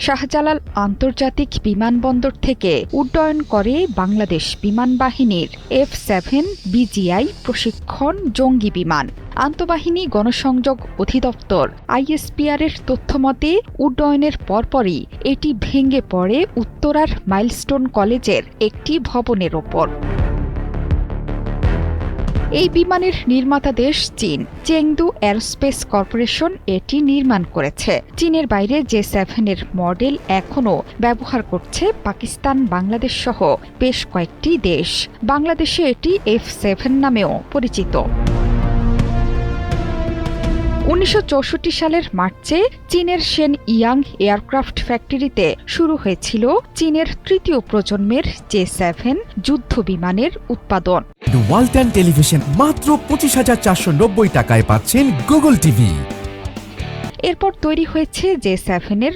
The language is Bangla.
শাহজালাল আন্তর্জাতিক বিমানবন্দর থেকে উড্ডয়ন করে বাংলাদেশ বিমান বাহিনীর এফ সেভেন বিজিআই প্রশিক্ষণ জঙ্গি বিমান। আন্তঃবাহিনী গণসংযোগ অধিদপ্তর আইএসপিআর এর তথ্যমতে উড্ডয়নের পরপরই এটি ভেঙে পড়ে উত্তরার মাইলস্টোন কলেজের একটি ভবনের ওপর। এই বিমানের নির্মাতা দেশ চীন। চেংদু এরোস্পেস কর্পোরেশন এটি নির্মাণ করেছে। চীনের বাইরে জে সেভেনের মডেল এখনও ব্যবহার করছে পাকিস্তান, বাংলাদেশ সহ বেশ কয়েকটি দেশ। বাংলাদেশে এটি এফ সেভেন নামেও পরিচিত। উনিশশো চৌষট্টি সালের মার্চে চীনের সেন ইয়াং এয়ারক্রাফট ফ্যাক্টরিতে শুরু হয়েছিল চীনের তৃতীয় প্রজন্মের জে সেভেন যুদ্ধ বিমানের উৎপাদন। ওয়ালটন টেলিভিশন মাত্র পঁচিশ হাজার চারশো নব্বই টাকায় পাচ্ছেন গুগল টিভি। এরপর তৈরি হয়েছে জে সেভেনের